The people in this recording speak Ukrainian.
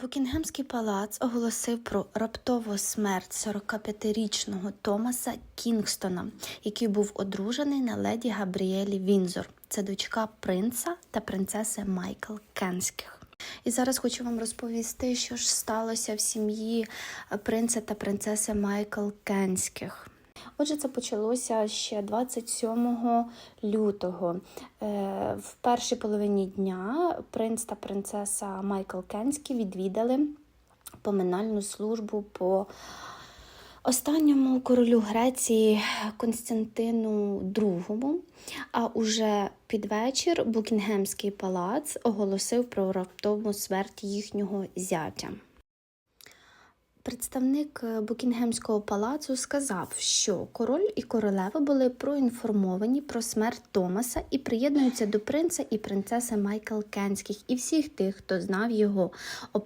Букінгемський палац оголосив про раптову смерть 45-річного Томаса Кінгстона, який був одружений на леді Габріелі Вінзор. Це дочка принца та принцеси Майкл Кенських. І зараз хочу вам розповісти, що ж сталося в сім'ї принца та принцеси Майкл Кенських. Отже, це почалося ще 27 лютого. Е, В першій половині дня принц та принцеса Майкл Кенські відвідали поминальну службу по останньому королю Греції Константину II. А уже під вечір Букінгемський палац оголосив про раптову смерть їхнього зятя. Представник е, Букінгемського палацу сказав, що король і королева були проінформовані про смерть Томаса і приєднуються до принца і принцеси Майкл Кенських і всіх тих, хто знав його